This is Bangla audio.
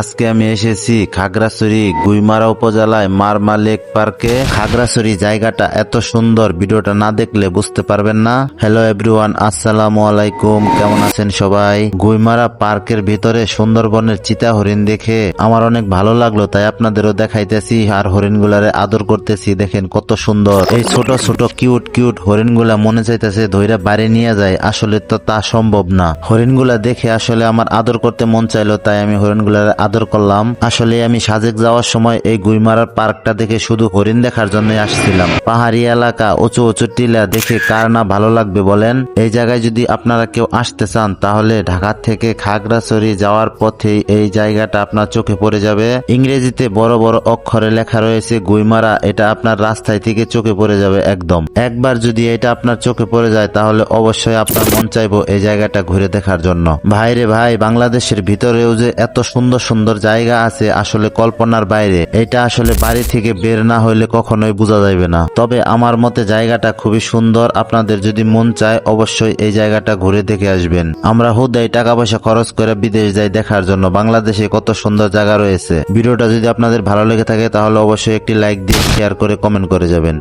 আজকে আমি এসেছি খাগড়াছড়ি গুইমারা উপজেলায় মারমা লেক পার্কে। খাগড়াছড়ি জায়গাটা এত সুন্দর, ভিডিওটা না দেখলে বুঝতে পারবেন না। হ্যালো এভরিওয়ান আসসালামু আলাইকুম, কেমন আছেন সবাই? গুইমারা পার্কের ভিতরে সুন্দরবনের চিতা হরিণ দেখে আমার অনেক ভালো লাগল, তাই আপনাদেরও দেখাইতেছি আর হরিণগুলারে আদর করতেছি, দেখেন কত সুন্দর। এই ছোট ছোট কিউট কিউট হরিণগুলা মনে চাইতেছে ধৈরা বাড়ি নিয়ে যায়, আসলে তো তা সম্ভব না। হরিণগুলা দেখে আসলে আমার আদর করতে মন চাইলো, তাই আমি হরিণগুলার আদর করলাম। আসলে আমি সাজেক যাওয়ার সময় এই গুইমারার পার্কটা দেখে শুধু হরিণ দেখার জন্যই আসছিলাম। পাহাড়ি এলাকা, উঁচু উঁচু টিলা দেখে কার না ভালো লাগবে বলেন? এই জায়গায় যদি আপনারা কেউ আসতে চান, তাহলে ঢাকা থেকে খাগড়াছড়ি যাওয়ার পথে এই জায়গাটা আপনার চোখে পড়ে যাবে। ইংরেজিতে বড় বড় অক্ষরে লেখা রয়েছে, গুইমারা, এটা আপনার রাস্তায় থেকে চোখে পড়ে যাবে একদম। একবার যদি এটা আপনার চোখে পড়ে যায়, তাহলে অবশ্যই আপনার মন চাইব এই জায়গাটা ঘুরে দেখার জন্য। ভাইরে ভাই, বাংলাদেশের ভিতরেও যে এত সুন্দর সুন্দর জায়গা আছে আসলে কল্পনার বাইরে। এটা আসলে বাড়ি থেকে বের না হইলে কখনোই বোঝা যাবে না। তবে আমার মতে জায়গাটা খুবই সুন্দর। আপনাদের যদি মন চায় অবশ্যই এই জায়গাটা ঘুরে দেখে আসবেন। আমরা হুদাই টাকা পয়সা খরচ করে বিদেশ যাই দেখার জন্য। বাংলাদেশে কত সুন্দর জায়গা রয়েছে। ভিডিওটা যদি আপনাদের ভালো লেগে থাকে তাহলে অবশ্যই একটি লাইক দিয়ে শেয়ার করে কমেন্ট করে যাবেন।